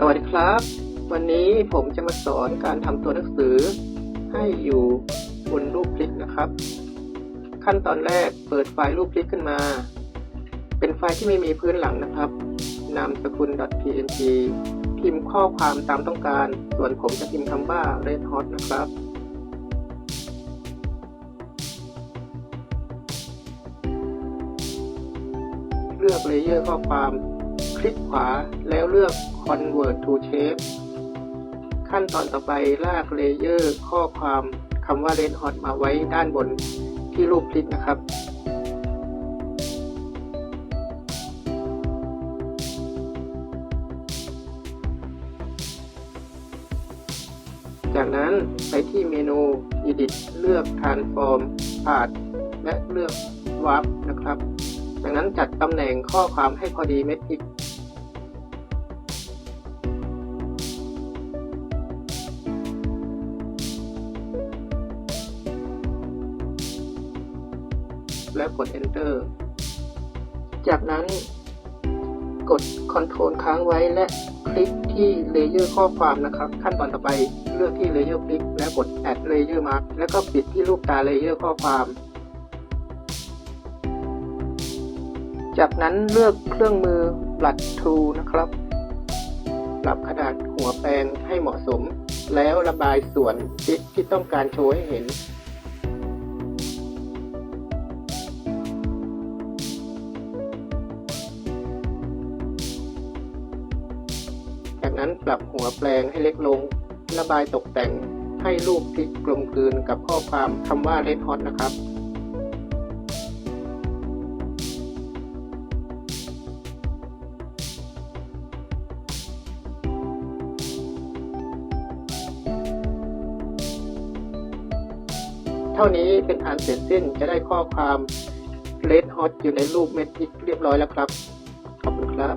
สวัสดีครับ วันนี้ผมจะมาสอนการทำตัวหนังสือ ให้อยู่บนรูปคลิกนะครับ ขั้นตอนแรกเปิดไฟล์รูปคลิกขึ้นมา เป็นไฟล์ที่ไม่มีพื้นหลังนะครับนามสกุล .png พิมพ์ข้อความตามต้องการ ส่วนผมจะพิมพ์คำว่า red hot นะครับ เลือกเลเยอร์ข้อความ คลิกขวาแล้วเลือก convert to shape ขั้นตอนต่อไปลากเลเยอร์ข้อความคำว่า red hot มาไว้ด้านบนที่รูปคลิกนะครับ จากนั้นไปที่เมนู Edit เลือก Transform Path และเลือก Warp นะครับ จากนั้นจัดตำแหน่งข้อความให้พอดีเม็ดพริก แล้วกด Enter จากนั้นกด Ctrl ค้างไว้และคลิกที่เลเยอร์ข้อความนะครับ ขั้นตอนต่อไปเลือกที่เลเยอร์คลิกแล้วกด Add Layer Mark แล้วก็ปิดที่รูปตาเลเยอร์ข้อความ จากนั้นเลือกเครื่องมือ Blood Tool นะครับ ปรับขนาดหัวแปลงให้เหมาะสม แล้วระบายส่วนที่ที่ต้องการโชว์ให้เห็น จากนั้นปรับหัวแปลงให้เล็กลง ระบายตกแต่งให้รูปที่กลมกลืนกับข้อความคำว่า Red Hot นะครับ เท่านี้เป็นอันเสร็จสิ้นจะได้ข้อความ Red Hot อยู่ในรูปเม็ดพริกเรียบร้อยแล้วครับ ขอบคุณครับ